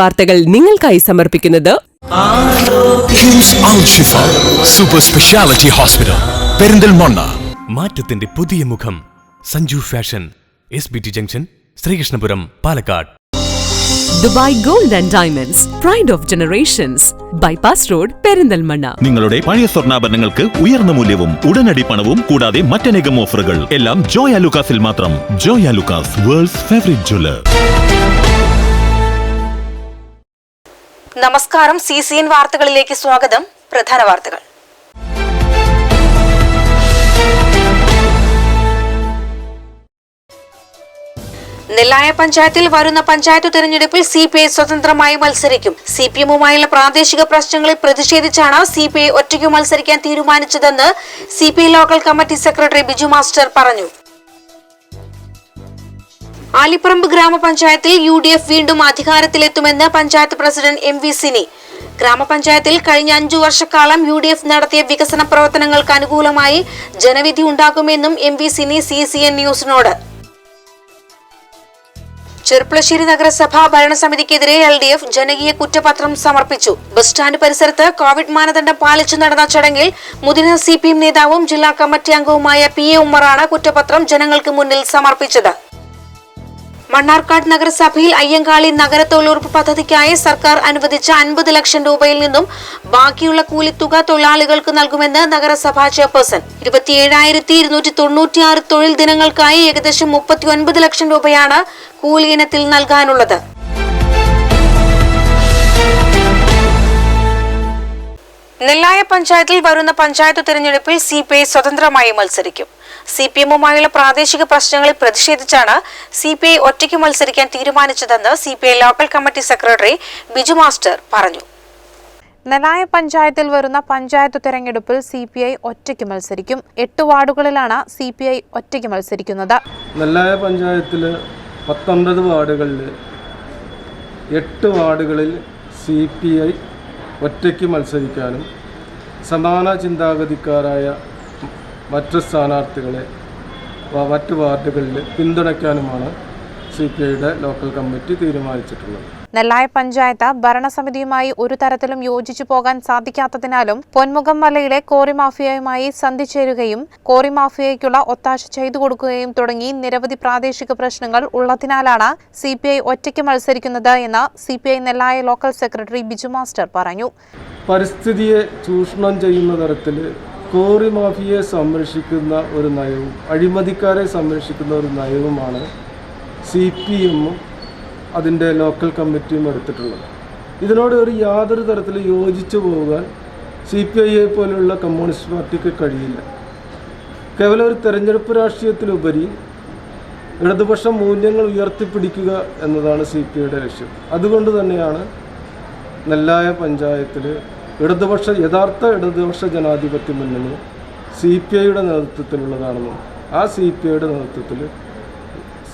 വാർത്തകൾ നിങ്ങൾക്കായി സമർപ്പിക്കുന്നത് KIMS Al Shifa super speciality hospital Perinthalmanna. മാറ്റത്തിന്റെ പുതിയ മുഖം. Sanju fashion S B T junction Sreekrishnapuram Palakkad. Dubai gold and diamonds pride of generations bypass road Perinthalmanna. നിങ്ങളുടെ പഴയ സ്വർണാഭരണങ്ങൾക്ക് ഉയർന്ന മൂല്യവും ഉടനടി പണവും കൂടാതെ മറ്റനേകം ഓഫറുകൾ. എല്ലാം ജോയ ലുക്കാസിൽ മാത്രം. Joyalukkas world's favourite jeweller നമസ്കാരം. സി സി എൻ വാർത്തകളിലേക്ക് സ്വാഗതം. പ്രധാന വാർത്തകൾ. നെല്ലായ പഞ്ചായത്തിൽ വരുന്ന പഞ്ചായത്ത് തെരഞ്ഞെടുപ്പിൽ സി പി ഐ സ്വതന്ത്രമായി മത്സരിക്കും. സി പി എമ്മുമായുള്ള പ്രാദേശിക പ്രശ്നങ്ങളിൽ പ്രതിഷേധിച്ചാണ് സി പി ഐ ഒറ്റയ്ക്ക് മത്സരിക്കാൻ തീരുമാനിച്ചതെന്ന് C P I local committee secretary Biju master പറഞ്ഞു. ആലിപ്പറമ്പ് ഗ്രാമപഞ്ചായത്തിൽ യു ഡി എഫ് വീണ്ടും അധികാരത്തിലെത്തുമെന്ന് panchayat president M V Sini. ഗ്രാമപഞ്ചായത്തിൽ കഴിഞ്ഞ അഞ്ചു വർഷക്കാലം യു ഡി എഫ് നടത്തിയ വികസന പ്രവർത്തനങ്ങൾക്ക് അനുകൂലമായി ജനവിധി ഉണ്ടാകുമെന്നും M V Sini C C N ന്യൂസിനോട്. ചെറുപ്പളശ്ശേരി നഗരസഭാ ഭരണസമിതിക്കെതിരെ എൽ ഡി എഫ് ജനകീയ കുറ്റപത്രം സമർപ്പിച്ചു. ബസ് സ്റ്റാൻഡ് പരിസരത്ത് കോവിഡ് മാനദണ്ഡം പാലിച്ചു നടന്ന ചടങ്ങിൽ മുതിർന്ന സി പി എം നേതാവും ജില്ലാ കമ്മിറ്റി അംഗവുമായ പി എ ഉമ്മറാണ് കുറ്റപത്രം ജനങ്ങൾക്ക് മുന്നിൽ സമർപ്പിച്ചത്. മണ്ണാർക്കാട് നഗരസഭയിൽ അയ്യങ്കാളി നഗര തൊഴിലുറപ്പ് പദ്ധതിക്കായി സർക്കാർ അനുവദിച്ച അൻപത് ലക്ഷം രൂപയിൽ നിന്നും ബാക്കിയുള്ള കൂലിത്തുക തൊഴിലാളികൾക്ക് നൽകുമെന്ന് നഗരസഭാ ചെയർപേഴ്സൺ. ഇരുപത്തിയേഴായിരത്തി ഇരുന്നൂറ്റി തൊണ്ണൂറ്റിയാറ് തൊഴിൽ ദിനങ്ങൾക്കായി ഏകദേശം മുപ്പത്തി ഒൻപത് ലക്ഷം രൂപയാണ് കൂലി ഇനത്തിൽ നൽകാനുള്ളത്. നെല്ലായ പഞ്ചായത്തിൽ വരുന്ന പഞ്ചായത്ത് തിരഞ്ഞെടുപ്പിൽ സി പി ഐ സ്വതന്ത്രമായി മത്സരിക്കും. സി പി എമ്മുമായുള്ള പ്രാദേശിക പ്രശ്നങ്ങളിൽ പ്രതിഷേധിച്ചാണ് സി പി ഐ ഒറ്റയ്ക്ക് മത്സരിക്കാൻ തീരുമാനിച്ചതെന്ന് C P I local committee secretary Biju master പറഞ്ഞു. നനായ പഞ്ചായത്തിൽ വരുന്ന പഞ്ചായത്ത് തെരഞ്ഞെടുപ്പിൽ സി പി ഐ ഒറ്റയ്ക്ക് മത്സരിക്കും. എട്ട് വാർഡുകളിലാണ് സി പി ഐ ഒറ്റയ്ക്ക് മത്സരിക്കുന്നത്. നെല്ലായ പഞ്ചായത്തിൽ പത്തൊൻപത് വാർഡുകളിൽ എട്ട് വാർഡുകളിൽ സി പി ഐ ഒറ്റയ്ക്ക് മത്സരിക്കാനും സമാന ചിന്താഗതിക്കാരായ മറ്റു സ്ഥാനാർത്ഥികളെ മറ്റ് വാർഡുകളിൽ പിന്തുണയ്ക്കാനുമാണ് സി പി ഐയുടെ ലോക്കൽ കമ്മിറ്റി തീരുമാനിച്ചിട്ടുള്ളത്. നെല്ലായ പഞ്ചായത്ത് ഭരണസമിതിയുമായി ഒരു തരത്തിലും യോജിച്ചു പോകാൻ സാധിക്കാത്തതിനാലും പൊന്മുഖം മലയിലെ കോറി മാഫിയയുമായി സന്ധിച്ചേരുകയും കോറി മാഫിയയ്ക്കുള്ള ഒത്താശ ചെയ്തു കൊടുക്കുകയും തുടങ്ങി നിരവധി പ്രാദേശിക പ്രശ്നങ്ങൾ ഉള്ളതിനാലാണ് സി പി ഐ ഒറ്റയ്ക്ക് മത്സരിക്കുന്നത് എന്ന് C P I Nellaya local secretary Biju master പറഞ്ഞു. പരിസ്ഥിതിയെ ചൂഷണം ചെയ്യുന്ന തരത്തിൽ കോറി മാഫിയയെ സംരക്ഷിക്കുന്ന ഒരു നയവും അഴിമതിക്കാരെ സംരക്ഷിക്കുന്ന ഒരു നയവുമാണ് സി പി എമ്മും അതിന്റെ ലോക്കൽ കമ്മിറ്റിയും എടുത്തിട്ടുള്ളത്. ഇതിനോട് ഒരു യാതൊരു തരത്തിൽ യോജിച്ചു പോകാൻ സി പി ഐയെ പോലെയുള്ള കമ്മ്യൂണിസ്റ്റ് പാർട്ടിക്ക് കഴിയില്ല. കേവലം ഒരു തെരഞ്ഞെടുപ്പ് രാഷ്ട്രീയത്തിലുപരി ഇടതുപക്ഷ മൂല്യങ്ങൾ ഉയർത്തിപ്പിടിക്കുക എന്നതാണ് സി പി ഐയുടെ ലക്ഷ്യം. അതുകൊണ്ട് തന്നെയാണ് നെല്ലായ പഞ്ചായത്തിൽ ഇടതുപക്ഷ യഥാർത്ഥ ഇടതുപക്ഷ ജനാധിപത്യ മുന്നണി സി പി ഐയുടെ നേതൃത്വത്തിലുള്ളതാണെന്നും ആ സി പി ഐയുടെ നേതൃത്വത്തിൽ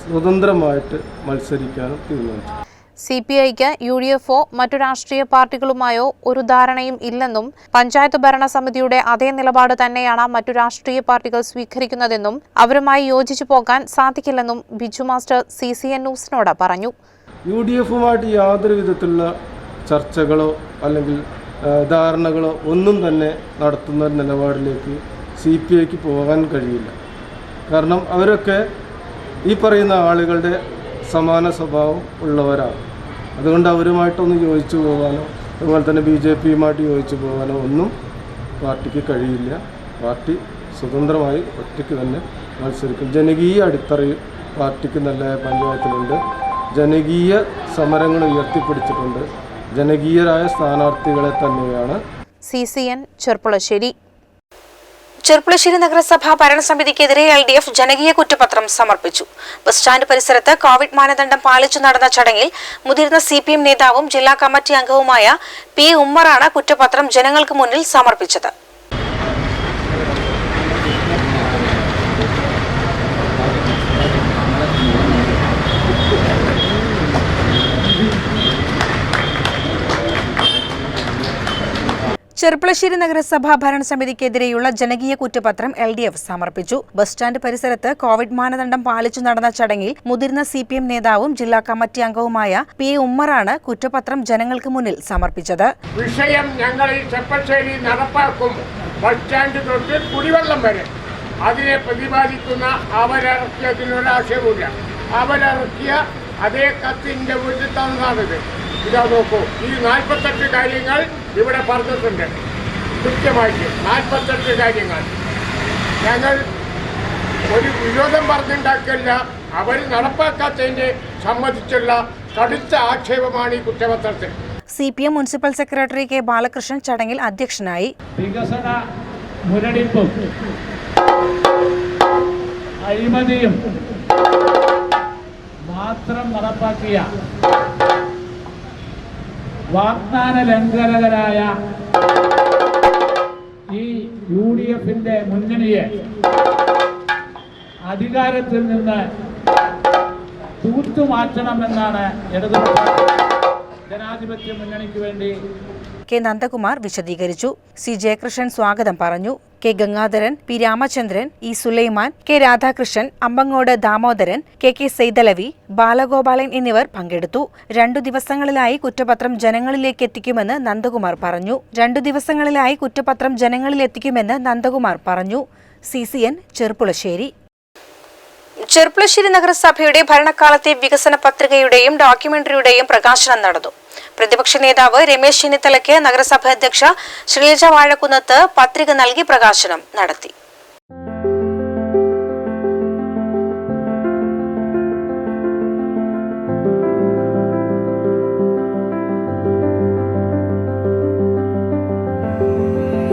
സ്വതന്ത്രമായിട്ട് മത്സരിക്കാനും തീരുമാനിച്ചു. സി പി ഐക്ക് യു ഡി എഫോ മറ്റു രാഷ്ട്രീയ പാർട്ടികളുമായോ ഒരു ധാരണയും ഇല്ലെന്നും പഞ്ചായത്ത് ഭരണസമിതിയുടെ അതേ നിലപാട് തന്നെയാണ് മറ്റു രാഷ്ട്രീയ പാർട്ടികൾ സ്വീകരിക്കുന്നതെന്നും അവരുമായി യോജിച്ചു പോകാൻ സാധിക്കില്ലെന്നും Biju master C C N ന്യൂസിനോട് പറഞ്ഞു. യു ഡി എഫുമായിട്ട് യാതൊരു വിധത്തിലുള്ള ചർച്ചകളോ അല്ലെങ്കിൽ ധാരണകളോ ഒന്നും തന്നെ നടത്തുന്ന ഒരു നിലപാടിലേക്ക് സി പി ഐക്ക് പോകാൻ കഴിയില്ല. കാരണം അവരൊക്കെ ഈ പറയുന്ന ആളുകളുടെ സമാന സ്വഭാവം ഉള്ളവരാണ്. അതുകൊണ്ട് അവരുമായിട്ടൊന്നും യോജിച്ചു പോകാനോ അതുപോലെ തന്നെ ബി ജെ പിയുമായിട്ട് യോജിച്ചു പോകാനോ ഒന്നും പാർട്ടിക്ക് കഴിയില്ല. പാർട്ടി സ്വതന്ത്രമായി ഒറ്റയ്ക്ക് തന്നെ മത്സരിക്കും. ജനകീയ അടിത്തറയിൽ പാർട്ടിക്ക് നല്ല പഞ്ചായത്തിലുണ്ട്. ജനകീയ സമരങ്ങൾ ഉയർത്തിപ്പിടിച്ചിട്ടുണ്ട്. ജനകീയരായ സ്ഥാനാർത്ഥികളെ തന്നെയാണ് C C N Cherpulassery. Cherpulassery നഗരസഭാ ഭരണസമിതിക്കെതിരെ എൽ ഡി എഫ് ജനകീയ കുറ്റപത്രം സമർപ്പിച്ചു. ബസ് സ്റ്റാൻഡ് പരിസരത്ത് കോവിഡ് മാനദണ്ഡം പാലിച്ചു നടന്ന ചടങ്ങിൽ മുതിർന്ന സി പി എം നേതാവും ജില്ലാ കമ്മിറ്റി അംഗവുമായ പി ഉമ്മറാണ് കുറ്റപത്രം ജനങ്ങൾക്ക് മുന്നിൽ സമർപ്പിച്ചത്. ചെർപ്പളശ്ശേരി നഗരസഭ ഭരണസമിതിക്കെതിരെയുള്ള ജനകീയ കുറ്റപത്രം എൽ ഡി എഫ് സമർപ്പിച്ചു. ബസ് സ്റ്റാൻഡ് പരിസരത്ത് കോവിഡ് മാനദണ്ഡം പാലിച്ചു നടന്ന ചടങ്ങിൽ മുതിർന്ന സി പി എം നേതാവും ജില്ലാ കമ്മിറ്റി അംഗവുമായ പി ഉമ്മറാണ് കുറ്റപത്രം ജനങ്ങൾക്ക് മുന്നിൽ സമർപ്പിച്ചത്. വിഷയം ഞങ്ങൾ ഈ നടപ്പാക്കും. ബസ് സ്റ്റാൻഡ് തൊട്ട് കുടിവെള്ളം വരെ. അതിനെ പ്രതിപാദിക്കുന്ന അവരിറക്കിയതിനൊരാശയവുമില്ല. അവരിറക്കിയ അതേ കത്തിന്റെ തന്നതാണിത് ഇതാ നോക്കൂ. ഈ നാൽപ്പത്തെട്ട് കാര്യങ്ങൾ ഇവിടെ പറഞ്ഞിട്ടുണ്ട്. കൃത്യമായിട്ട് നാൽപ്പത്തെട്ട് കാര്യങ്ങൾ. ഞങ്ങൾ ഒരു വിരോധം പറഞ്ഞുണ്ടാക്കില്ല അവർ നടപ്പാക്കാത്തതിന്റെ സംബന്ധിച്ചുള്ള കടുത്ത ആക്ഷേപമാണ് ഈ കുറ്റപത്രത്തിൽ. C P M municipal secretary K Balakrishnan ചടങ്ങിൽ അധ്യക്ഷനായി. വികസന മുരടിപ്പും അഴിമതിയും മാത്രം നടപ്പാക്കിയ വാഗ്ദാന ലംഘനകരായ ഈ യു ഡി എഫിന്റെ മുന്നണിയെ അധികാരത്തിൽ നിന്ന് തൂത്തുമാറ്റണമെന്നാണ് ഇടതുപക്ഷ ജനാധിപത്യ മുന്നണിക്ക് വേണ്ടി കെ നന്ദകുമാർ വിശദീകരിച്ചു. സി ജയകൃഷ്ണൻ സ്വാഗതം പറഞ്ഞു. K Gangadharan P Ramachandran E Sulaiman K Radhakrishnan Ambangode Damodaran K K Saithalavi Balagopalan എന്നിവർ പങ്കെടുത്തു. രണ്ടു ദിവസങ്ങളിലായി കുറ്റപത്രം ജനങ്ങളിലേക്ക് എത്തിക്കുമെന്ന് നന്ദകുമാർ പറഞ്ഞു. രണ്ടു ദിവസങ്ങളിലായി കുറ്റപത്രം ജനങ്ങളിലെത്തിക്കുമെന്ന് നന്ദകുമാർ പറഞ്ഞു. C C N Cherpulassery Cherpulassery നഗരസഭയുടെ ഭരണകാലത്തെ വികസന പത്രികയുടെയും ഡോക്യുമെന്ററിയുടെയും പ്രകാശനം നടന്നു. പ്രതിപക്ഷ നേതാവ് രമേശ് ചെന്നിത്തലയ്ക്ക് നഗരസഭ അധ്യക്ഷ ശ്രീലജ വാഴക്കുന്നത്ത് പത്രിക നൽകി പ്രകാശനം നടത്തി.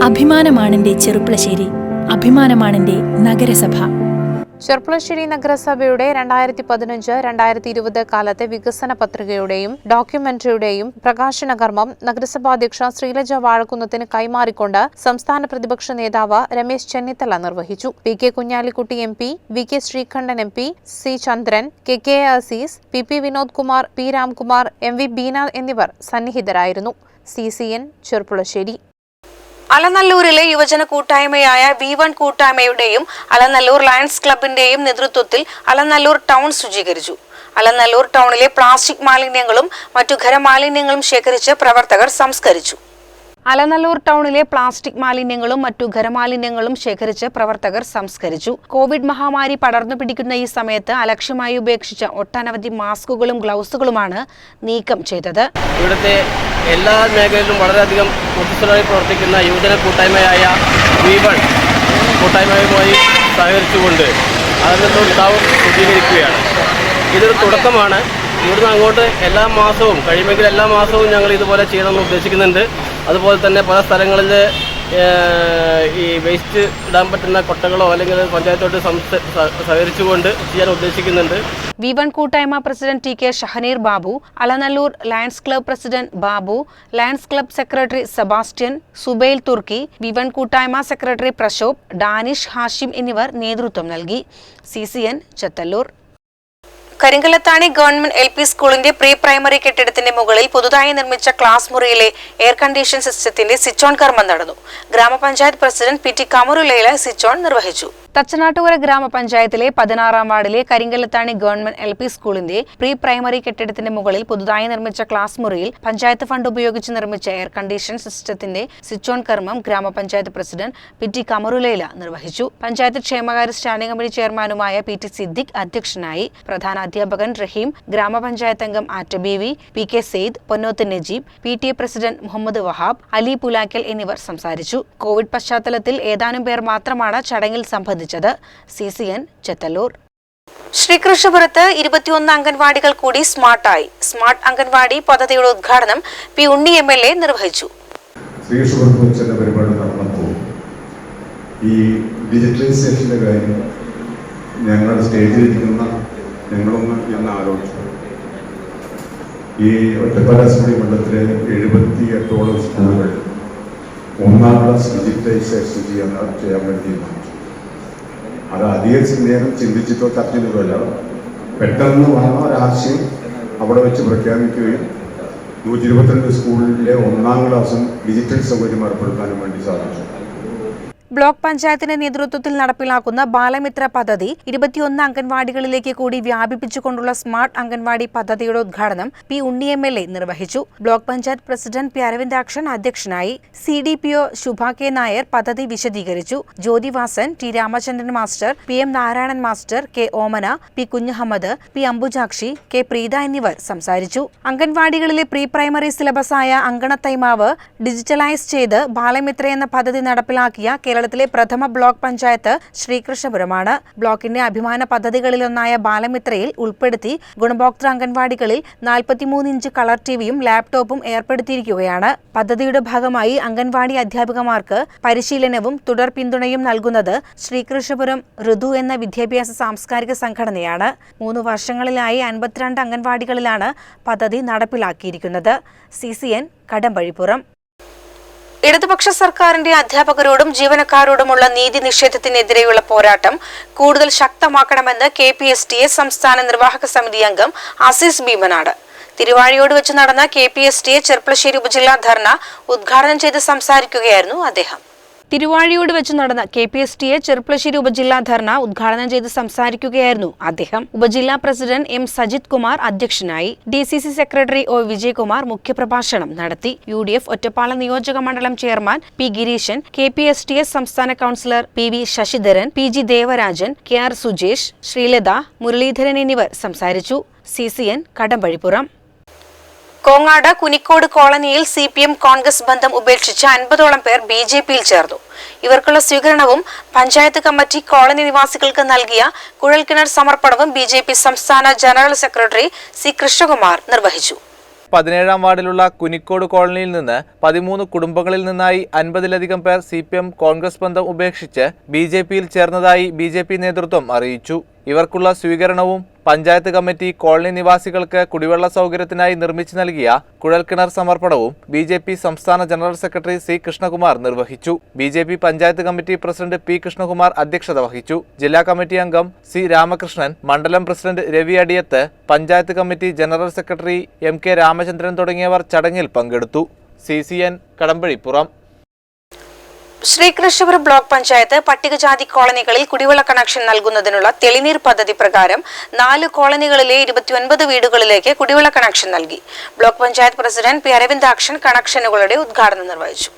അഭിമാനമാണെന്റെ ചെറുപ്പുളശ്ശേരി അഭിമാനമാണെന്റെ നഗരസഭ. ചെർപ്പുളശ്ശേരി നഗരസഭയുടെ രണ്ടായിരത്തി പതിനഞ്ച് രണ്ടായിരത്തി ഇരുപത് കാലത്തെ വികസന പത്രികയുടെയും ഡോക്യുമെന്ററിയുടെയും പ്രകാശന കർമ്മം നഗരസഭാധ്യക്ഷ ശ്രീലജ വാഴക്കുന്നത്തിന് കൈമാറിക്കൊണ്ട് സംസ്ഥാന പ്രതിപക്ഷ നേതാവ് രമേശ് ചെന്നിത്തല നിർവഹിച്ചു. P K Kunhalikutty M P V K Sreekandan M P C Chandran K K Azeez P P Vinod Kumar P Ramkumar M V Beena എന്നിവർ സന്നിഹിതരായിരുന്നു. C C N Cherpulassery. അലനല്ലൂരിലെ യുവജന കൂട്ടായ്മയായ വി വൺ കൂട്ടായ്മയുടെയും അലനല്ലൂർ ലയൺസ് ക്ലബിന്റെയും നേതൃത്വത്തിൽ Alanallur town ശുചീകരിച്ചു. Alanallur ടൗണിലെ plastic മാലിന്യങ്ങളും മറ്റു ഖരമാലിന്യങ്ങളും ശേഖരിച്ച് പ്രവർത്തകർ സംസ്കരിച്ചു. അലനല്ലൂർ ടൗണിലെ പ്ലാസ്റ്റിക് മാലിന്യങ്ങളും മറ്റു ഖരമാലിന്യങ്ങളും ശേഖരിച്ച് പ്രവർത്തകർ സംസ്കരിച്ചു. കോവിഡ് മഹാമാരി പടർന്നു പിടിക്കുന്ന ഈ സമയത്ത് അലക്ഷ്യമായി ഉപേക്ഷിച്ച ഒട്ടനവധി മാസ്കുകളും ഗ്ലൗസുകളുമാണ് നീക്കം ചെയ്തത്. ഇവിടുത്തെ എല്ലാ മേഖലയിലും വളരെയധികം ഊർജസ്വലമായി പ്രവർത്തിക്കുന്ന യുവജന കൂട്ടായ്മയായ വിവൺ കൂട്ടായ്മയുമായി സഹകരിച്ചുകൊണ്ട് അതിനൊരു ടൗൺ ഇതൊരു തുടക്കമാണ്. ഇവിടുന്ന് അങ്ങോട്ട് എല്ലാ മാസവും കഴിയുമെങ്കിൽ എല്ലാ മാസവും ഞങ്ങൾ ഇതുപോലെ ചെയ്യണമെന്ന് ഉദ്ദേശിക്കുന്നുണ്ട്. അതുപോലെ തന്നെ പല സ്ഥലങ്ങളിൽ ഈ വേസ്റ്റ് ഇടാൻ പറ്റുന്ന കൊട്ടകളോ അല്ലെങ്കിൽ പഞ്ചായത്തോട്ട് സഹകരിച്ചുകൊണ്ട് ചെയ്യാൻ ഉദ്ദേശിക്കുന്നുണ്ട്. വി വൺ കൂട്ടായ്മ president T K Shahaneer Babu Alanallur lions club president Babu lions club secretary Sebastian Subail Turki V one കൂട്ടായ്മ സെക്രട്ടറി പ്രശോഭ് ഡാനിഷ് ഹാഷിം എന്നിവർ നേതൃത്വം നൽകി. C C N Chethallur. Karinkallathani government L P സ്കൂളിന്റെ പ്രീ പ്രൈമറി കെട്ടിടത്തിന്റെ മുകളിൽ പുതുതായി നിർമ്മിച്ച ക്ലാസ് മുറിയിലെ എയർ കണ്ടീഷൻ സിസ്റ്റത്തിന്റെ സ്വിച്ച് ഓൺ കർമ്മം നടന്നു. ഗ്രാമപഞ്ചായത്ത് പ്രസിഡന്റ് പി ടി കമറുലയിലെ സ്വിച്ച് ഓൺ നിർവഹിച്ചു. തച്ചനാട്ടുകര ഗ്രാമപഞ്ചായത്തിലെ പതിനാറാം വാർഡിലെ കരിങ്കല്ലത്താണി ഗവൺമെന്റ് എൽ പി സ്കൂളിന്റെ പ്രീ പ്രൈമറി കെട്ടിടത്തിന്റെ മുകളിൽ പുതുതായി നിർമ്മിച്ച ക്ലാസ് മുറിയിൽ പഞ്ചായത്ത് ഫണ്ട് ഉപയോഗിച്ച് നിർമ്മിച്ച എയർ കണ്ടീഷൻ സിസ്റ്റത്തിന്റെ സ്വിച്ച് ഓൺ കർമ്മം ഗ്രാമപഞ്ചായത്ത് പ്രസിഡന്റ് പി ടി കമറുലയില നിർവഹിച്ചു. പഞ്ചായത്ത് ക്ഷേമകാര്യ സ്റ്റാൻഡിംഗ് കമ്മിറ്റി ചെയർമാനുമായ പി ടി സിദ്ദിഖ് അധ്യക്ഷനായി. പ്രധാന അധ്യാപകൻ റഹീം ഗ്രാമപഞ്ചായത്ത് അംഗം ആറ്റ B V P K Sayed Ponnoth Najeeb P T A president Muhammad Wahab Ali Pulakkal എന്നിവർ സംസാരിച്ചു. കോവിഡ് പശ്ചാത്തലത്തിൽ ഏതാനും പേർ മാത്രമാണ് ചടങ്ങിൽ സംബന്ധിച്ചത്. C C N Chethallur. ശ്രീകൃഷ്ണപുരത്ത് ഇരുപത്തിയൊന്ന് അംഗൻവാടികൾ കൂടി സ്മാർട്ടായി. സ്മാർട്ട് അംഗൻവാടി പദ്ധതിയുടെ ഉദ്ഘാടനം P Unni M L A നിർവഹിച്ചു. ഈ ഡിജിറ്റലൈസേഷന്റെ കാര്യം ഞങ്ങളുടെ സ്റ്റേജിലിരിക്കുന്ന ഞങ്ങളൊന്ന് എന്ന് ആലോചിച്ചു. ഈ ഒറ്റപ്പാല അസംബ്ലി മണ്ഡലത്തിലെ എഴുപത്തി എട്ടോളം സ്കൂളുകൾ ഒന്നാം ക്ലാസ് ഡിജിറ്റലൈസേഷൻ ചെയ്യാൻ ചെയ്യാൻ വേണ്ടി തീരുമാനിച്ചു അത് അധികം നേരം ചിന്തിച്ചിട്ടോ ചർച്ച ചെയ്തിട്ടോ അല്ല. പെട്ടെന്ന് വന്ന ഒരാശയം അവിടെ വെച്ച് പ്രഖ്യാപിക്കുകയും നൂറ്റി ഇരുപത്തിരണ്ട് സ്കൂളിലെ ഒന്നാം ക്ലാസ്സും ഡിജിറ്റൽ സൗകര്യം ഏർപ്പെടുത്താനും വേണ്ടി സാധിച്ചു. ബ്ലോക്ക് പഞ്ചായത്തിന്റെ നേതൃത്വത്തിൽ നടപ്പിലാക്കുന്ന ബാലമിത്ര പദ്ധതി ഇരുപത്തിയൊന്ന് അംഗൻവാടികളിലേക്ക് കൂടി വ്യാപിപ്പിച്ചുകൊണ്ടുള്ള സ്മാർട്ട് അംഗൻവാടി പദ്ധതിയുടെ ഉദ്ഘാടനം P Unni M L A നിർവഹിച്ചു. Block panchayat president P Aravindakshan അധ്യക്ഷനായി C D P O Shubha K Nair പദ്ധതി വിശദീകരിച്ചു. Jyothivasan T Ramachandran master P M Narayanan master K Omana P Kunhahammed P Ambujakshi K Preetha എന്നിവർ സംസാരിച്ചു. അംഗൻവാടികളിലെ pre primary സിലബസായ അങ്കണത്തൈമാവ് digitalise ചെയ്ത് ബാലമിത്ര എന്ന പദ്ധതി നടപ്പിലാക്കിയ കേരളത്തിലെ പ്രഥമ ബ്ലോക്ക് പഞ്ചായത്ത് ശ്രീകൃഷ്ണപുരമാണ്. ബ്ലോക്കിന്റെ അഭിമാന പദ്ധതികളിലൊന്നായ ബാലമിത്രയിൽ ഉൾപ്പെടുത്തി ഗുണഭോക്തൃ അംഗൻവാടികളിൽ നാൽപ്പത്തിമൂന്ന് ഇഞ്ച് കളർ ടിവിയും ലാപ്ടോപ്പും ഏർപ്പെടുത്തിയിരിക്കുകയാണ്. പദ്ധതിയുടെ ഭാഗമായി അംഗൻവാടി അധ്യാപികമാർക്ക് പരിശീലനവും തുടർ പിന്തുണയും നൽകുന്നത് ശ്രീകൃഷ്ണപുരം ഋതു എന്ന വിദ്യാഭ്യാസ സാംസ്കാരിക സംഘടനയാണ്. മൂന്ന് വർഷങ്ങളിലായി അൻപത്തിരണ്ട് അംഗൻവാടികളിലാണ് പദ്ധതി നടപ്പിലാക്കിയിരിക്കുന്നത്. C C N Kadambazhipuram. ഇടതുപക്ഷ സർക്കാരിന്റെ അധ്യാപകരോടും ജീവനക്കാരോടുമുള്ള നീതി നിഷേധത്തിനെതിരെയുള്ള പോരാട്ടം കൂടുതൽ ശക്തമാക്കണമെന്ന് K P S T A സംസ്ഥാന നിർവാഹക സമിതി അംഗം അസീസ് ഭീമനാട്. തിരുവാഴിയോട് വെച്ച് നടന്ന K P S T A Cherpulassery ഉപജില്ലാ ധർണ ഉദ്ഘാടനം ചെയ്ത് സംസാരിക്കുകയായിരുന്നു അദ്ദേഹം. തിരുവാഴിയോട് വെച്ച് നടന്ന K P S T A Cherpulassery ഉപജില്ലാ ധർണ ഉദ്ഘാടനം ചെയ്ത് സംസാരിക്കുകയായിരുന്നു അദ്ദേഹം. ഉപജില്ലാ പ്രസിഡന്റ് എം സജിത് കുമാർ അധ്യക്ഷനായി D C C secretary O Vijayakumar മുഖ്യപ്രഭാഷണം നടത്തി. യു ഡി എഫ് ഒറ്റപ്പാലം നിയോജക മണ്ഡലം chairman P Gireesan K P S T S സംസ്ഥാന councillor P V Sasidharan P G Devarajan K R Sujesh Sreelatha Muraleedharan എന്നിവർ സംസാരിച്ചു. C C N Kadambazhipuram. Kongad Kunikode കോളനിയിൽ C P M Congress ബന്ധം ഉപേക്ഷിച്ച അൻപതോളം പേർ ബി ജെ പിയിൽ ചേർന്നു. ഇവർക്കുള്ള സ്വീകരണവും പഞ്ചായത്ത് കമ്മിറ്റി കോളനി നിവാസികൾക്ക് നൽകിയ കുഴൽക്കിണർ സമർപ്പണവും ബി ജെ പി സംസ്ഥാന ജനറൽ സെക്രട്ടറി സി കൃഷ്ണകുമാർ നിർവഹിച്ചു. പതിനേഴാം വാർഡിലുള്ള കുനിക്കോട് കോളനിയിൽ നിന്ന് പതിമൂന്ന് കുടുംബങ്ങളിൽ നിന്നായി അൻപതിലധികം പേർ സി പി എം കോൺഗ്രസ് ബന്ധം ഉപേക്ഷിച്ച് ബി ജെ പിയിൽ ചേർന്നതായി ബി ജെ പി നേതൃത്വം അറിയിച്ചു. ഇവർക്കുള്ള സ്വീകരണവും പഞ്ചായത്ത് കമ്മിറ്റി കോളനി നിവാസികൾക്ക് കുടിവെള്ള സൗകര്യത്തിനായി നിർമ്മിച്ചു നൽകിയ കുഴൽക്കിണർ സമർപ്പണവും ബി ജെ പി സംസ്ഥാന ജനറൽ സെക്രട്ടറി സി കൃഷ്ണകുമാർ നിർവഹിച്ചു. B J P panchayat committee president P Krishnakumar അധ്യക്ഷത വഹിച്ചു. ജില്ലാ കമ്മിറ്റി അംഗം സി രാമകൃഷ്ണൻ മണ്ഡലം president Ravi Adiyath panchayat committee general secretary M K Ramachandran തുടങ്ങിയവർ ചടങ്ങിൽ പങ്കെടുത്തു. C C N Kadambazhipuram. Sreekrishnapuram block panchayat പട്ടികജാതി കോളനികളിൽ കുടിവെള്ള കണക്ഷൻ നൽകുന്നതിനുള്ള തെളിനീർ പദ്ധതി പ്രകാരം നാല് കോളനികളിലെ ഇരുപത്തിയൊൻപത് വീടുകളിലേക്ക് കുടിവെള്ള കണക്ഷൻ നൽകി. Block panchayat president P Aravindakshan കണക്ഷനുകളുടെ ഉദ്ഘാടനം നിർവഹിച്ചു.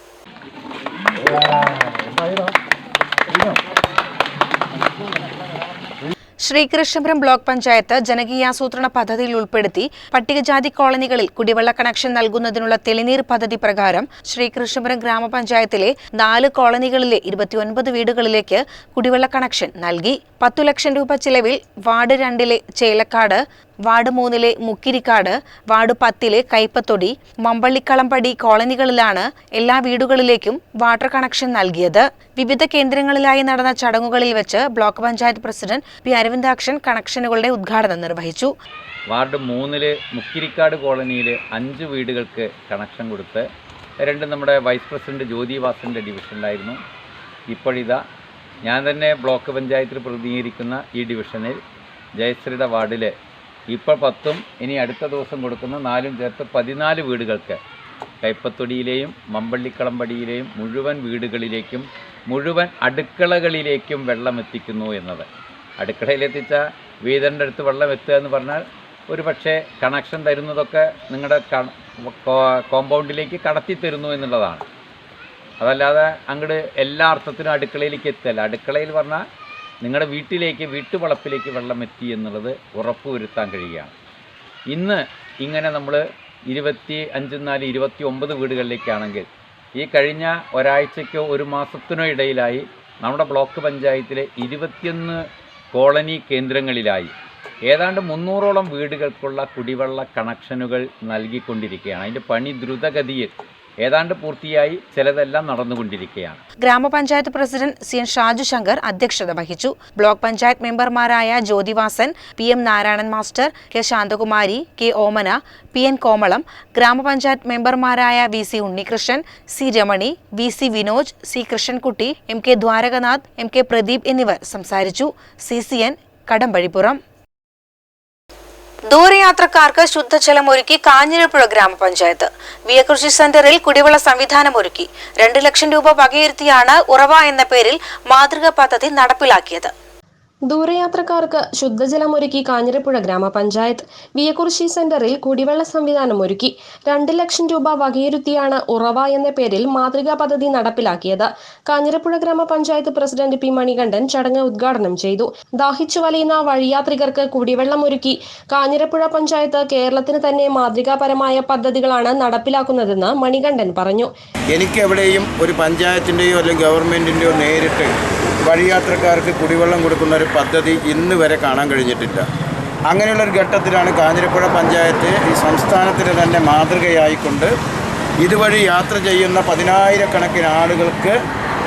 ശ്രീകൃഷ്ണപുരം ബ്ലോക്ക് പഞ്ചായത്ത് ജനകീയാസൂത്രണ പദ്ധതിയിൽ ഉൾപ്പെടുത്തി പട്ടികജാതി കോളനികളിൽ കുടിവെള്ള കണക്ഷൻ നൽകുന്നതിനുള്ള തെളിനീർ പദ്ധതി പ്രകാരം ശ്രീകൃഷ്ണപുരം ഗ്രാമപഞ്ചായത്തിലെ നാല് കോളനികളിലെ ഇരുപത്തിയൊൻപത് വീടുകളിലേക്ക് കുടിവെള്ള കണക്ഷൻ നൽകി. പത്തു ലക്ഷം രൂപ ചിലവിൽ വാർഡ് രണ്ടിലെ ചേലക്കാട് വാർഡ് മൂന്നിലെ മുക്കിരിക്കാട് വാർഡ് പത്തിലെ കൈപ്പത്തൊടി മമ്പള്ളിക്കളമ്പടി കോളനികളിലാണ് എല്ലാ വീടുകളിലേക്കും വാട്ടർ കണക്ഷൻ നൽകിയത്. വിവിധ കേന്ദ്രങ്ങളിലായി നടന്ന ചടങ്ങുകളിൽ വെച്ച് block panchayat president P Aravindakshan കണക്ഷനുകളുടെ ഉദ്ഘാടനം നിർവഹിച്ചു. വാർഡ് മൂന്നിലെ മുക്കിരിക്കാട് കോളനിയിലെ അഞ്ച് വീടുകൾക്ക് കണക്ഷൻ കൊടുത്ത് രണ്ട് നമ്മുടെ വൈസ് പ്രസിഡന്റ് ജ്യോതി വാസന്റെ ഡിവിഷനിലായിരുന്നു ഇപ്പോഴിതാ ഞാൻ തന്നെ ബ്ലോക്ക് പഞ്ചായത്തിൽ പ്രതിനിധീകരിക്കുന്ന ഈ ഡിവിഷനിൽ ജയശ്രീയുടെ വാർഡിൽ ഇപ്പോൾ പത്തും ഇനി അടുത്ത ദിവസം കൊടുക്കുന്ന നാലും ചേർത്ത് പതിനാല് വീടുകൾക്ക് കൈപ്പത്തൊടിയിലെയും മമ്പള്ളിക്കളമ്പടിയിലെയും മുഴുവൻ വീടുകളിലേക്കും മുഴുവൻ അടുക്കളകളിലേക്കും വെള്ളം എത്തിക്കുന്നു എന്നത്. അടുക്കളയിലെത്തിച്ച വീതന്റെ അടുത്ത് വെള്ളം എത്തുക എന്ന് പറഞ്ഞാൽ ഒരു പക്ഷേ കണക്ഷൻ തരുന്നതൊക്കെ നിങ്ങളുടെ കോമ്പൗണ്ടിലേക്ക് കടത്തി തരുന്നു എന്നുള്ളതാണ്. അതല്ലാതെ അങ്ങോട്ട് എല്ലാ അർത്ഥത്തിനും അടുക്കളയിലേക്ക് എത്തല്ല. അടുക്കളയിൽ പറഞ്ഞാൽ നിങ്ങളുടെ വീട്ടിലേക്ക് വീട്ടുവളപ്പിലേക്ക് വെള്ളം എത്തി എന്നുള്ളത് ഉറപ്പുവരുത്താൻ കഴിയുകയാണ്. ഇന്ന് ഇങ്ങനെ നമ്മൾ ഇരുപത്തി അഞ്ച് നാല് ഇരുപത്തി ഒമ്പത് വീടുകളിലേക്കാണെങ്കിൽ ഈ കഴിഞ്ഞ ഒരാഴ്ചയ്ക്കോ ഒരു മാസത്തിനോ ഇടയിലായി നമ്മുടെ ബ്ലോക്ക് പഞ്ചായത്തിലെ ഇരുപത്തിയൊന്ന് കോളനി കേന്ദ്രങ്ങളിലായി ഏതാണ്ട് മുന്നൂറോളം വീടുകൾക്കുള്ള കുടിവെള്ള കണക്ഷനുകൾ നൽകിക്കൊണ്ടിരിക്കുകയാണ്. അതിന്റെ പണി ദ്രുതഗതിയിൽ ഏതാണ്ട് പൂർത്തിയായി ചിലതെല്ലാം നടന്നുകൊണ്ടിരിക്കുകയാണ്. ഗ്രാമപഞ്ചായത്ത് president C N Shaju Shankar അധ്യക്ഷത വഹിച്ചു. ബ്ലോക്ക് പഞ്ചായത്ത് മെമ്പർമാരായ Jyothivasan P M Narayanan master K Santhakumari K Omana P N Komalam ഗ്രാമപഞ്ചായത്ത് മെമ്പർമാരായ V C Unnikrishnan C Ramani V C Vinoj C Krishnankutty M K Dwarakanath M K Pradeep എന്നിവർ സംസാരിച്ചു. C C N Kadambazhipuram. ദൂരയാത്രക്കാർക്ക് ശുദ്ധജലം ഒരുക്കി കാഞ്ഞിരപ്പുഴ ഗ്രാമപഞ്ചായത്ത്. വിയകൃഷി സെന്ററിൽ കുടിവെള്ള സംവിധാനം ഒരുക്കി. രണ്ട് ലക്ഷം രൂപ വകയിരുത്തിയാണ് ഉറവ എന്ന പേരിൽ മാതൃകാ പദ്ധതി നടപ്പിലാക്കിയത്. ദൂരയാത്രക്കാർക്ക് ശുദ്ധജലം ഒരുക്കി കാഞ്ഞിരപ്പുഴ ഗ്രാമപഞ്ചായത്ത് വിയക്കുറിശി സെന്ററിൽ കുടിവെള്ള സംവിധാനം ഒരുക്കി. രണ്ട് ലക്ഷം രൂപ വകയിരുത്തിയാണ് ഉറവ എന്ന പേരിൽ മാതൃകാ പദ്ധതി നടപ്പിലാക്കിയത്. കാഞ്ഞിരപ്പുഴ ഗ്രാമപഞ്ചായത്ത് പ്രസിഡന്റ് പി മണികണ്ഠൻ ചടങ്ങ് ഉദ്ഘാടനം ചെയ്തു. ദാഹിച്ചു വലയുന്ന വഴിയാത്രികർക്ക് കുടിവെള്ളം ഒരുക്കി കാഞ്ഞിരപ്പുഴ പഞ്ചായത്ത് കേരളത്തിന് തന്നെ മാതൃകാപരമായ പദ്ധതികളാണ് നടപ്പിലാക്കുന്നതെന്ന് മണികണ്ഠൻ പറഞ്ഞു. എനിക്ക് എവിടെയും ഒരു പഞ്ചായത്തിന്റെയോ അല്ലെങ്കിൽ ഗവൺമെന്റിന്റെയോ നേരിട്ട് വഴിയാത്രക്കാർക്ക് കുടിവെള്ളം കൊടുക്കുന്ന ഒരു പദ്ധതി ഇന്ന് വരെ കാണാൻ കഴിഞ്ഞിട്ടില്ല. അങ്ങനെയുള്ളൊരു ഘട്ടത്തിലാണ് കാഞ്ഞിരപ്പുഴ പഞ്ചായത്ത് ഈ സംസ്ഥാനത്തിന് തന്നെ മാതൃകയായിക്കൊണ്ട് ഇതുവഴി യാത്ര ചെയ്യുന്ന പതിനായിരക്കണക്കിന് ആളുകൾക്ക്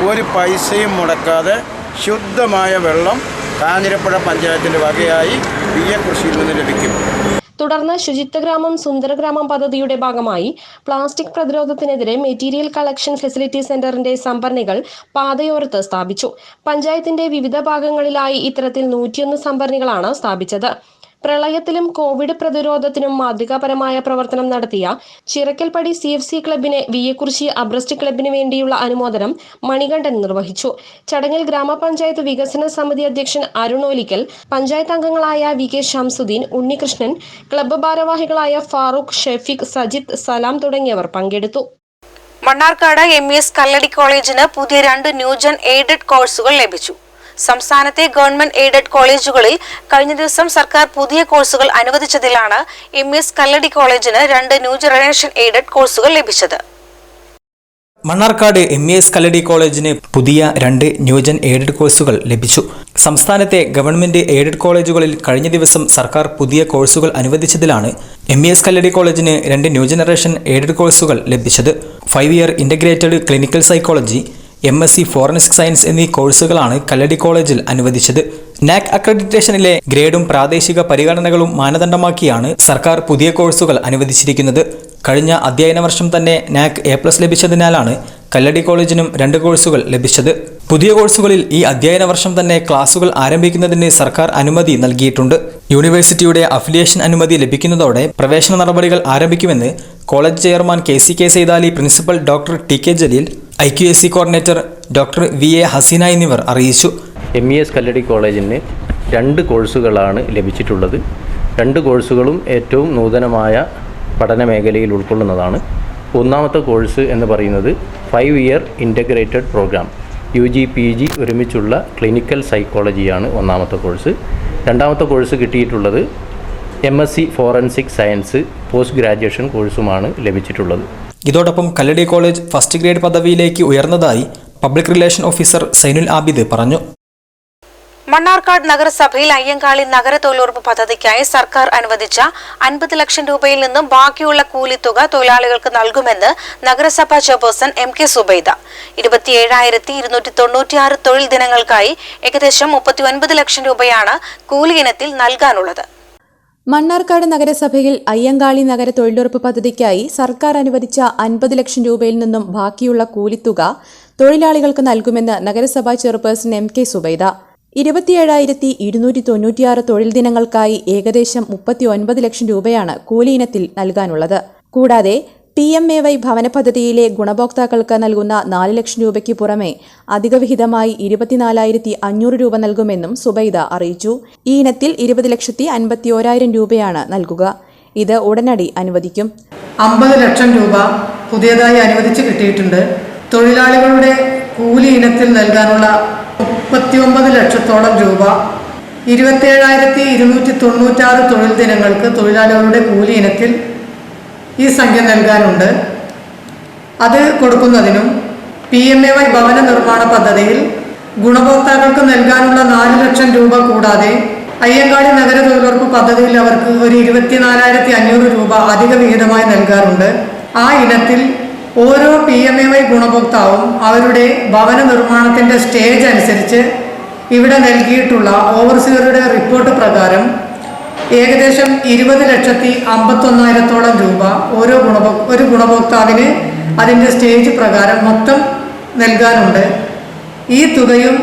ഒരു പൈസയും മുടക്കാതെ ശുദ്ധമായ വെള്ളം കാഞ്ഞിരപ്പുഴ പഞ്ചായത്തിന്റെ വകയായി ബിയ്യ കൃഷിയിൽ നിന്ന് ലഭിക്കും. തുടർന്ന് ശുചിത്വഗ്രാമം സുന്ദരഗ്രാമം പദ്ധതിയുടെ ഭാഗമായി പ്ലാസ്റ്റിക് പ്രതിരോധത്തിനെതിരെ മെറ്റീരിയൽ കളക്ഷൻ ഫെസിലിറ്റി സെന്ററിന്റെ സംഭരണികൾ പാതയോരത്ത് സ്ഥാപിച്ചു. പഞ്ചായത്തിന്റെ വിവിധ ഭാഗങ്ങളിലായി ഇത്തരത്തിൽ നൂറ്റിയൊന്ന് സംഭരണികളാണ് സ്ഥാപിച്ചത്. പ്രളയത്തിലും കോവിഡ് പ്രതിരോധത്തിനും മാതൃകാപരമായ പ്രവർത്തനം നടത്തിയ ചിറക്കൽപ്പടി സി എഫ് സി ക്ലബിനെ വിയക്കുറിശി അബ്രസ്റ്റ് ക്ലബിന് വേണ്ടിയുള്ള അനുമോദനം മണികണ്ഠൻ നിർവഹിച്ചു. ചടങ്ങിൽ ഗ്രാമപഞ്ചായത്ത് വികസന സമിതി അധ്യക്ഷൻ അരുണോലിക്കൽ പഞ്ചായത്ത് അംഗങ്ങളായ V K Shamsuddin Unnikrishnan club ഭാരവാഹികളായ ഫാറൂഖ് ഷെഫീഖ് സജിത്ത് സലാം തുടങ്ങിയവർ പങ്കെടുത്തു. Mannarkkad M E S Kalladi കോളേജിന് പുതിയ രണ്ട് ന്യൂജൻ എയ്ഡഡ് കോഴ്സുകൾ ലഭിച്ചു. സംസ്ഥാനത്തെ ഗവൺമെന്റ് എയ്ഡഡ് കോളേജുകളിൽ കഴിഞ്ഞ ദിവസം സർക്കാർ പുതിയ കോഴ്സുകൾ അനുവദിച്ചതിലാണ് എം എസ് കല്ലടി കോളേജിന് രണ്ട് ന്യൂ ജനറേഷൻ എയ്ഡഡ് കോഴ്സുകൾ ലഭിച്ചത്. മണ്ണാർക്കാട് എം എസ് കല്ലടി കോളേജിന് പുതിയ രണ്ട് ന്യൂജൻ എയ്ഡഡ് കോഴ്സുകൾ ലഭിച്ചു. സംസ്ഥാനത്തെ ഗവൺമെന്റ് എയ്ഡഡ് കോളേജുകളിൽ കഴിഞ്ഞ ദിവസം സർക്കാർ പുതിയ കോഴ്സുകൾ അനുവദിച്ചതിലാണ് എം എസ് കല്ലടി കോളേജിന് രണ്ട് ന്യൂ ജനറേഷൻ എയ്ഡഡ് കോഴ്സുകൾ ലഭിച്ചത്. Five year integrated clinical psychology M S C forensic science എന്നീ കോഴ്സുകളാണ് കല്ലടി കോളേജിൽ അനുവദിച്ചത്. നാക് അക്രഡിറ്റേഷനിലെ ഗ്രേഡും പ്രാദേശിക പരിഗണനകളും മാനദണ്ഡമാക്കിയാണ് സർക്കാർ പുതിയ കോഴ്സുകൾ അനുവദിച്ചിരിക്കുന്നത്. കഴിഞ്ഞ അധ്യയന വർഷം തന്നെ നാക് എ പ്ലസ് ലഭിച്ചതിനാലാണ് കല്ലടി കോളേജിനും രണ്ട് കോഴ്സുകൾ ലഭിച്ചത്. പുതിയ കോഴ്സുകളിൽ ഈ അധ്യയന വർഷം തന്നെ ക്ലാസുകൾ ആരംഭിക്കുന്നതിന് സർക്കാർ അനുമതി നൽകിയിട്ടുണ്ട്. യൂണിവേഴ്സിറ്റിയുടെ അഫിലിയേഷൻ അനുമതി ലഭിക്കുന്നതോടെ പ്രവേശന നടപടികൾ ആരംഭിക്കുമെന്ന് college chairman K C K Saithali principal doctor T K Jaleel I Q S C coordinator doctor V A Haseena എന്നിവർ അറിയിച്ചു. എം ഇ എസ് കല്ലടി കോളേജിന് രണ്ട് കോഴ്സുകളാണ് ലഭിച്ചിട്ടുള്ളത്. രണ്ട് കോഴ്സുകളും ഏറ്റവും നൂതനമായ പഠന മേഖലയിൽ ഉൾക്കൊള്ളുന്നതാണ്. ഒന്നാമത്തെ കോഴ്സ് എന്ന് പറയുന്നത് five year integrated programme U G P G ഒരുമിച്ചുള്ള ക്ലിനിക്കൽ സൈക്കോളജിയാണ് ഒന്നാമത്തെ കോഴ്സ്. രണ്ടാമത്തെ കോഴ്സ് കിട്ടിയിട്ടുള്ളത് M S C forensic science post graduation കോഴ്സുമാണ് ലഭിച്ചിട്ടുള്ളത്. ഇതോടൊപ്പം കല്ലടി കോളേജ് ഫസ്റ്റ് ഗ്രേഡ് പദവിയിലേക്ക് ഉയർന്നതായി public relation officer Sainul Abid പറഞ്ഞു. മണ്ണാർക്കാട് നഗരസഭയിൽ അയ്യങ്കാളി നഗര തൊഴിലുറപ്പ് പദ്ധതിക്കായി സർക്കാർ അനുവദിച്ച അൻപത് ലക്ഷം രൂപയിൽ നിന്നും ബാക്കിയുള്ള കൂലിത്തുക തൊഴിലാളികൾക്ക് നൽകുമെന്ന് നഗരസഭാ ചെയർപേഴ്സൺ എം കെ സുബൈദ. ഇരുപത്തിയേഴായിരത്തി ഇരുന്നൂറ്റി തൊണ്ണൂറ്റിയാറ് തൊഴിൽ ദിനങ്ങൾക്കായി ഏകദേശം മുപ്പത്തി ഒൻപത് ലക്ഷം രൂപയാണ് കൂലി ഇനത്തിൽ നൽകാനുള്ളത്. മണ്ണാർക്കാട് നഗരസഭയിൽ അയ്യങ്കാളി നഗര തൊഴിലുറപ്പ് പദ്ധതിക്കായി സർക്കാർ അനുവദിച്ച അൻപത് ലക്ഷം രൂപയിൽ നിന്നും ബാക്കിയുള്ള കൂലിത്തുക തൊഴിലാളികൾക്ക് നൽകുമെന്ന് നഗരസഭാ ചെയർപേഴ്സൺ എം കെ സുബൈദ. ഇരുപത്തിയേഴായിരത്തി ഇരുന്നൂറ്റി തൊണ്ണൂറ്റിയാറ് തൊഴിൽ ദിനങ്ങൾക്കായി ഏകദേശം മുപ്പത്തി ഒൻപത് ലക്ഷം രൂപയാണ് കൂലി ഇനത്തിൽ നൽകാനുള്ളത്. കൂടാതെ പി എം എ വൈ ഭവന പദ്ധതിയിലെ ഗുണഭോക്താക്കൾക്ക് നൽകുന്ന നാല് ലക്ഷം രൂപയ്ക്ക് പുറമെ അധിക വിഹിതമായി ഇരുപത്തിനാലായിരത്തി അഞ്ഞൂറ് രൂപ നൽകുമെന്നും സുബൈദ അറിയിച്ചു. ഈ ഇനത്തിൽ ഇരുപത് ലക്ഷത്തി അൻപത്തി ഓരായിരം രൂപയാണ് നൽകുക. ഇത് ഉടനടി അനുവദിക്കും. അമ്പത് ലക്ഷം രൂപ പുതിയതായി അനുവദിച്ച് കിട്ടിയിട്ടുണ്ട്. തൊഴിലാളികളുടെ കൂലി ഇനത്തിൽ നൽകാനുള്ള മുപ്പത്തിയൊമ്പത് ലക്ഷത്തോളം രൂപ. ഇരുപത്തേഴായിരത്തി ഇരുന്നൂറ്റി തൊണ്ണൂറ്റാറ് തൊഴിൽ ദിനങ്ങൾക്ക് തൊഴിലാളികളുടെ കൂലി ഇനത്തിൽ ഈ സംഖ്യ നൽകാനുണ്ട്. അത് കൊടുക്കുന്നതിനും പി എം എ വൈ ഭവന നിർമ്മാണ പദ്ധതിയിൽ ഗുണഭോക്താക്കൾക്ക് നൽകാനുള്ള നാല് ലക്ഷം രൂപ കൂടാതെ അയ്യങ്കാടി നഗര തൊഴിലുറപ്പ് പദ്ധതിയിൽ അവർക്ക് ഒരു ഇരുപത്തിനാലായിരത്തി അഞ്ഞൂറ് രൂപ അധിക വിഹിതമായി നൽകാറുണ്ട്. ആ ഇനത്തിൽ ഓരോ പി എം എ വൈ ഗുണഭോക്താവും അവരുടെ ഭവന നിർമ്മാണത്തിന്റെ സ്റ്റേജ് അനുസരിച്ച് ഇവിടെ നൽകിയിട്ടുള്ള ഓവർസിയറുടെ റിപ്പോർട്ട് പ്രകാരം ഏകദേശം ഇരുപത് ലക്ഷത്തി അമ്പത്തൊന്നായിരത്തോളം രൂപ ഓരോ ഗുണഭോ ഒരു ഗുണഭോക്താവിന് അതിന്റെ സ്റ്റേജ് പ്രകാരം മൊത്തം നൽകാനുണ്ട്. ഈ തുകയും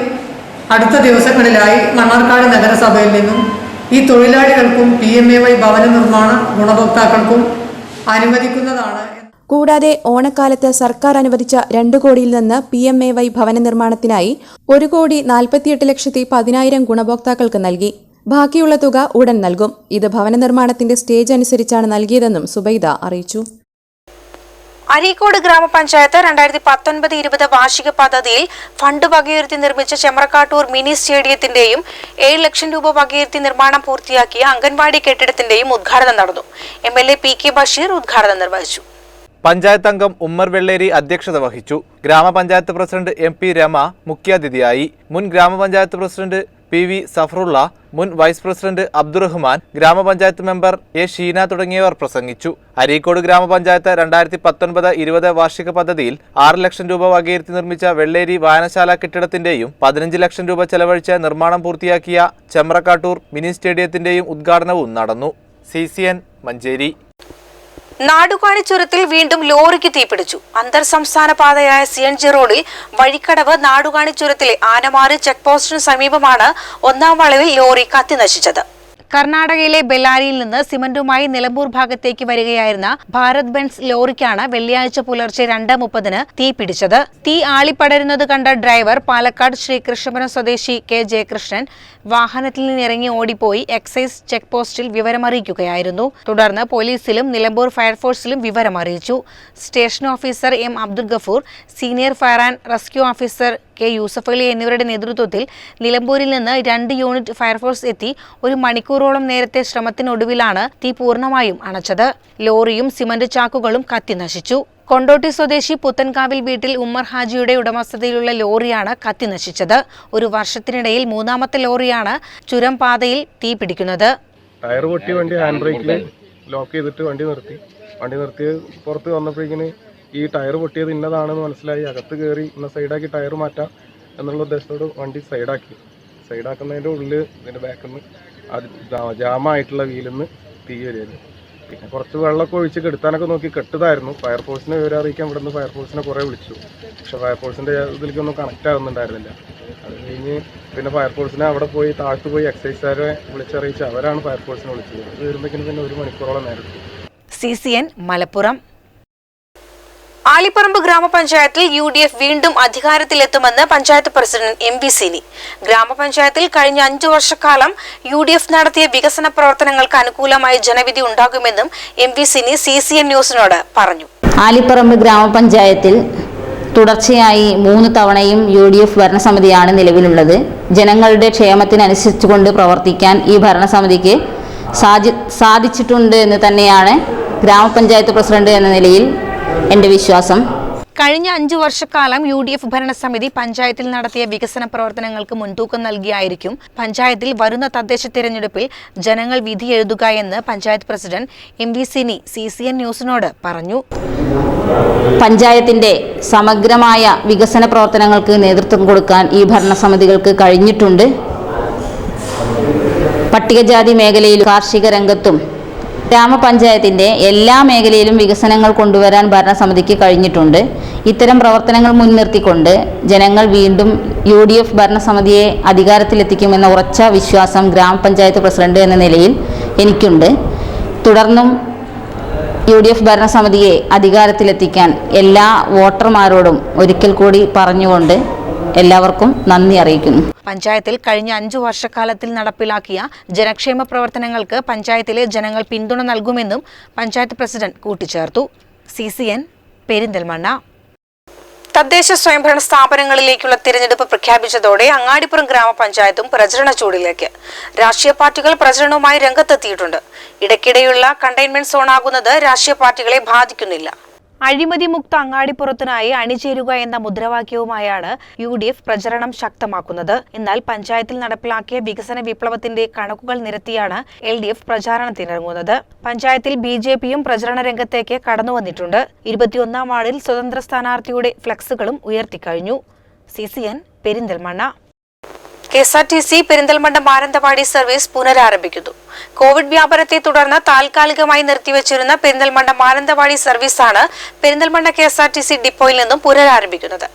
അടുത്ത ദിവസങ്ങളിലായി മണ്ണാർക്കാട് നഗരസഭയിൽ നിന്നും ഈ തൊഴിലാളികൾക്കും പി എം എ വൈ ഭവന നിർമ്മാണ ഗുണഭോക്താക്കൾക്കും അനുവദിക്കുന്നതാണ് കൂടാതെ ഓണക്കാലത്ത് സർക്കാർ അനുവദിച്ച രണ്ട് കോടിയിൽ നിന്ന് പി എം എ വൈ ഭവന നിർമ്മാണത്തിനായി ഒരു കോടി നാൽപ്പത്തിയെട്ട് ലക്ഷത്തി പതിനായിരം ഗുണഭോക്താക്കൾക്ക് നൽകി. ബാക്കിയുള്ള തുക ഉടൻ നൽകും. ഇത് ഭവന നിർമ്മാണത്തിന്റെ സ്റ്റേജ് അനുസരിച്ചാണ് നൽകിയതെന്നും സുബൈദ അറിയിച്ചു. അരീക്കോട് ഗ്രാമപഞ്ചായത്ത് രണ്ടായിരത്തി പത്തൊൻപത് ഇരുപത് വാർഷിക പദ്ധതിയിൽ ഫണ്ട് വകയിരുത്തി നിർമ്മിച്ച ചെമ്രക്കാട്ടൂർ മിനി സ്റ്റേഡിയത്തിന്റെയും ഏഴ് ലക്ഷം രൂപ വകയിരുത്തി നിർമ്മാണം പൂർത്തിയാക്കിയ അംഗൻവാടി കെട്ടിടത്തിന്റെയും ഉദ്ഘാടനം നടന്നു. M L A P K Basheer ഉദ്ഘാടനം നിർവഹിച്ചു. പഞ്ചായത്ത് അംഗം ഉമ്മർ വെള്ളേരി അധ്യക്ഷത വഹിച്ചു. ഗ്രാമപഞ്ചായത്ത് പ്രസിഡന്റ് എം പി രമ മുഖ്യാതിഥിയായി. മുൻ ഗ്രാമപഞ്ചായത്ത് പ്രസിഡന്റ് പി വി സഫറുള്ള മുൻ വൈസ് പ്രസിഡന്റ് അബ്ദുറഹ്മാൻ ഗ്രാമപഞ്ചായത്ത് മെമ്പർ എ ഷീന തുടങ്ങിയവർ പ്രസംഗിച്ചു. അരീക്കോട് ഗ്രാമപഞ്ചായത്ത് രണ്ടായിരത്തി പത്തൊൻപത് ഇരുപത് വാർഷിക പദ്ധതിയിൽ ആറ് ലക്ഷം രൂപ വകയിരുത്തി നിർമ്മിച്ച വെള്ളേരി വായനശാല കെട്ടിടത്തിന്റെയും പതിനഞ്ച് ലക്ഷം രൂപ ചെലവഴിച്ച് നിർമ്മാണം പൂർത്തിയാക്കിയ ചെമ്രക്കാട്ടൂർ മിനി സ്റ്റേഡിയത്തിന്റെയും ഉദ്ഘാടനവും നടന്നു. സി മഞ്ചേരി. നാടുകാണി ചുരത്തിൽ വീണ്ടും ലോറിക്ക് തീപിടിച്ചു. അന്തർ സംസ്ഥാന പാതയായ സി എൻ ജി റോഡിൽ വഴിക്കടവ് നാടുകാണി ചുരത്തിലെ ആനമാറി ചെക്ക് പോസ്റ്റിന് സമീപമാണ് ഒന്നാം വളവിൽ ലോറി കത്തിനശിച്ചത്. കർണാടകയിലെ ബെല്ലാരിയിൽ നിന്ന് സിമന്റുമായി നിലമ്പൂർ ഭാഗത്തേക്ക് വരികയായിരുന്ന ഭാരത് ബെൻസ് ലോറിക്കാണ് വെള്ളിയാഴ്ച പുലർച്ചെ രണ്ട് മുപ്പതിന് തീ പിടിച്ചത്. തീ ആളിപ്പടരുന്നത് കണ്ട ഡ്രൈവർ പാലക്കാട് ശ്രീകൃഷ്ണപുരം സ്വദേശി കെ ജയകൃഷ്ണൻ വാഹനത്തിൽ നിന്നിറങ്ങി ഓടിപ്പോയി എക്സൈസ് ചെക്ക് പോസ്റ്റിൽ വിവരമറിയിക്കുകയായിരുന്നു. തുടർന്ന് പോലീസിലും നിലമ്പൂർ ഫയർഫോഴ്സിലും വിവരമറിയിച്ചു. Station officer M Abdul Gafoor senior fire and rescue officer K Yusuf Ali എന്നിവരുടെ നേതൃത്വത്തിൽ നിലമ്പൂരിൽ നിന്ന് രണ്ട് യൂണിറ്റ് ഫയർഫോഴ്സ് എത്തി ഒരു മണിക്കൂറോളം നേരത്തെ ശ്രമത്തിനൊടുവിലാണ് തീ പൂർണമായും അണച്ചത്. ലോറിയും സിമന്റ് ചാക്കുകളും കത്തി നശിച്ചു. കൊണ്ടോട്ടി സ്വദേശി പുത്തൻകാവിൽ വീട്ടിൽ ഉമ്മർ ഹാജിയുടെ ഉടമസ്ഥതയിലുള്ള ലോറിയാണ് കത്തി നശിച്ചത്. ഒരു വർഷത്തിനിടയിൽ മൂന്നാമത്തെ ലോറിയാണ് ചുരം പാതയിൽ തീ പിടിക്കുന്നത്. ടയർ പൊട്ടി വണ്ടി ഹാൻഡ് ബ്രേക്കിൽ ലോക്ക് ചെയ്തിട്ട് വണ്ടി നിർത്തി. വണ്ടി നിർത്തി പുറത്ത് വന്നപ്പോഴേക്കിന് ഈ ടയർ പൊട്ടിയത് ഇന്നതാണെന്ന് മനസ്സിലായി. അകത്ത് കയറി ഇന്ന സൈഡാക്കി ടയർ മാറ്റാം എന്നുള്ള ഉദ്ദേശത്തോട് വണ്ടി സൈഡാക്കി. സൈഡാക്കുന്നതിന്റെ ഉള്ളിൽ ഇതിന്റെ ബാക്കിൽ നിന്ന് അത് ജാമായിട്ടുള്ള വീലിൽ നിന്ന് തീ വരികയായിരുന്നു. പിന്നെ കുറച്ച് വെള്ളമൊക്കെ ഒഴിച്ച് കെടുത്താനൊക്കെ നോക്കി കെട്ടതായിരുന്നു. ഫയർഫോഴ്സിനെ വിവരം അറിയിക്കാൻ നിന്ന് ഫയർഫോഴ്സിനെ കുറേ വിളിച്ചു. പക്ഷെ ഫയർഫോഴ്സിന്റെ ഇതിലേക്കൊന്നും കണക്റ്റ് ആകുന്നുണ്ടായിരുന്നില്ല അത് കഴിഞ്ഞ് പിന്നെ ഫയർഫോഴ്സിനെ അവിടെ പോയി താഴ്ത്തു പോയി എക്സൈസുകാരെ വിളിച്ചറിയിച്ച് അവരാണ് ഫയർഫോഴ്സിനെ വിളിച്ചത്. അത് വരുമ്പോഴേക്കും പിന്നെ ഒരു മണിക്കൂറോളം നേരത്തെ. C C N Malappuram. Alipparamba ഗ്രാമപഞ്ചായത്തിൽ യു ഡി എഫ് വീണ്ടും അധികാരത്തിലെത്തുമെന്ന് panchayat president M V Sini. ഗ്രാമപഞ്ചായത്തിൽ കഴിഞ്ഞ അഞ്ചു വർഷക്കാലം യു ഡി എഫ് നടത്തിയ വികസന പ്രവർത്തനങ്ങൾക്ക് അനുകൂലമായി ജനവിധി ഉണ്ടാകുമെന്നും M V Sini C C N ന്യൂസിനോട് പറഞ്ഞു. ആലിപ്പറമ്പ് ഗ്രാമപഞ്ചായത്തിൽ തുടർച്ചയായി മൂന്ന് തവണയും യു ഡി എഫ് ഭരണസമിതിയാണ് നിലവിലുള്ളത്. ജനങ്ങളുടെ ക്ഷേമത്തിനനുസരിച്ചുകൊണ്ട് പ്രവർത്തിക്കാൻ ഈ ഭരണസമിതിക്ക് സാധി സാധിച്ചിട്ടുണ്ട് എന്ന് തന്നെയാണ് ഗ്രാമപഞ്ചായത്ത് പ്രസിഡന്റ് എന്ന നിലയിൽ എന്റെ വിശ്വാസം? കഴിഞ്ഞ അഞ്ചു വർഷക്കാലം യു ഡി എഫ് ഭരണസമിതി പഞ്ചായത്തിൽ നടത്തിയ വികസന പ്രവർത്തനങ്ങൾക്ക് മുൻതൂക്കം നൽകിയായിരിക്കും. പഞ്ചായത്തിൽ വരുന്ന തദ്ദേശ തിരഞ്ഞെടുപ്പിൽ ജനങ്ങൾ വിധി എഴുതുക എന്ന് panchayat president M V Sini C C N ന്യൂസിനോട് പറഞ്ഞു. പഞ്ചായത്തിന്റെ സമഗ്രമായ വികസന പ്രവർത്തനങ്ങൾക്ക് നേതൃത്വം കൊടുക്കാൻ ഈ ഭരണസമിതികൾക്ക് കഴിഞ്ഞിട്ടുണ്ട്. പട്ടികജാതി മേഖലയിൽ കാർഷിക രംഗത്തും ഗ്രാമപഞ്ചായത്തിന്റെ എല്ലാ മേഖലയിലും വികസനങ്ങൾ കൊണ്ടുവരാൻ ഭരണസമിതിക്ക് കഴിഞ്ഞിട്ടുണ്ട്. ഇത്തരം പ്രവർത്തനങ്ങൾ മുൻനിർത്തിക്കൊണ്ട് ജനങ്ങൾ വീണ്ടും യു ഡി എഫ് ഭരണസമിതിയെ അധികാരത്തിലെത്തിക്കുമെന്ന ഉറച്ച വിശ്വാസം ഗ്രാമപഞ്ചായത്ത് പ്രസിഡന്റ് എന്ന നിലയിൽ എനിക്കുണ്ട്. തുടർന്നും യു ഡി എഫ് ഭരണസമിതിയെ അധികാരത്തിലെത്തിക്കാൻ എല്ലാ വോട്ടർമാരോടും ഒരിക്കൽ കൂടി പറഞ്ഞുകൊണ്ട് എല്ലാവർക്കും നന്ദി അറിയിക്കുന്നു. പഞ്ചായത്തിൽ കഴിഞ്ഞ അഞ്ചു വർഷക്കാലത്തിൽ നടപ്പിലാക്കിയ ജനക്ഷേമ പ്രവർത്തനങ്ങൾക്ക് പഞ്ചായത്തിലെ ജനങ്ങൾ പിന്തുണ നൽകുമെന്നും പഞ്ചായത്ത് പ്രസിഡന്റ് കൂട്ടിച്ചേർത്തു. C C N Perinthalmanna. തദ്ദേശ സ്വയംഭരണ സ്ഥാപനങ്ങളിലേക്കുള്ള തിരഞ്ഞെടുപ്പ് പ്രഖ്യാപിച്ചതോടെ അങ്ങാടിപ്പുറം ഗ്രാമപഞ്ചായത്തും പ്രചരണ ചൂടിലേക്ക്. രാഷ്ട്രീയ പാർട്ടികൾ പ്രചരണവുമായി രംഗത്തെത്തിയിട്ടുണ്ട്. ഇടയ്ക്കിടെയുള്ള കണ്ടെയ്ൻമെന്റ് സോണാകുന്നത് രാഷ്ട്രീയ പാർട്ടികളെ ബാധിക്കുന്നില്ല. അഴിമതി മുക്ത അങ്ങാടിപ്പുറത്തിനായി അണിചേരുക എന്ന മുദ്രാവാക്യവുമായാണ് യു ഡി എഫ് പ്രചരണം ശക്തമാക്കുന്നത്. എന്നാൽ പഞ്ചായത്തിൽ നടപ്പിലാക്കിയ വികസന വിപ്ലവത്തിന്റെ കണക്കുകൾ നിരത്തിയാണ് എൽ ഡി എഫ് പ്രചാരണത്തിനിറങ്ങുന്നത്. പഞ്ചായത്തിൽ ബി ജെ പിയും പ്രചരണ രംഗത്തേക്ക് കടന്നു വന്നിട്ടുണ്ട് ഇരുപത്തിയൊന്നാം വാർഡിൽ സ്വതന്ത്ര സ്ഥാനാർത്ഥിയുടെ ഫ്ലക്സുകളും ഉയർത്തിക്കഴിഞ്ഞു. C C N Perinthalmanna. K S R T C Perinthalmanna Mananthavady service പുനരാരംഭിക്കുന്നു. Covid വ്യാപനത്തെ തുടർന്ന് താൽക്കാലികമായി നിർത്തിവച്ചിരുന്ന പെരിന്തൽമണ്ണ മാനന്തവാടി സർവീസാണ് Perinthalmanna K S R T C ഡിപ്പോയിൽ നിന്നും പുനരാരംഭിക്കുന്നത്.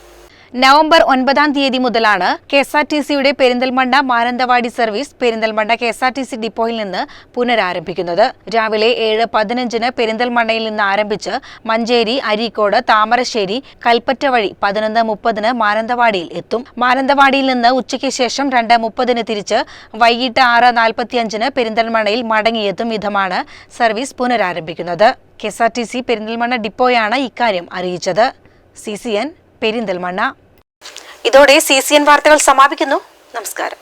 നവംബർ ഒൻപതാം തീയതി മുതലാണ് കെ എസ് ആർ ടി സിയുടെ Perinthalmanna Mananthavady service Perinthalmanna K S R T C ഡിപ്പോയിൽ നിന്ന് പുനരാരംഭിക്കുന്നത്. രാവിലെ ഏഴ് പതിനഞ്ചിന് പെരിന്തൽമണ്ണയിൽ നിന്ന് ആരംഭിച്ച് മഞ്ചേരി അരീക്കോട് താമരശ്ശേരി കൽപ്പറ്റ വഴി പതിനൊന്ന് മുപ്പതിന് മാനന്തവാടിയിൽ എത്തും. മാനന്തവാടിയിൽ നിന്ന് ഉച്ചയ്ക്ക് ശേഷം രണ്ട് മുപ്പതിന് തിരിച്ച് വൈകിട്ട് ആറ് നാൽപ്പത്തിയഞ്ചിന് പെരിന്തൽമണ്ണയിൽ മടങ്ങിയെത്തും വിധമാണ് service പുനരാരംഭിക്കുന്നത്. K S R T C Perinthalmanna ഡിപ്പോയാണ് ഇക്കാര്യം അറിയിച്ചത്. C C N Perinthalmanna. ഇതോടെ സി സി എൻ വാർത്തകൾ സമാപിക്കുന്നു. നമസ്കാരം.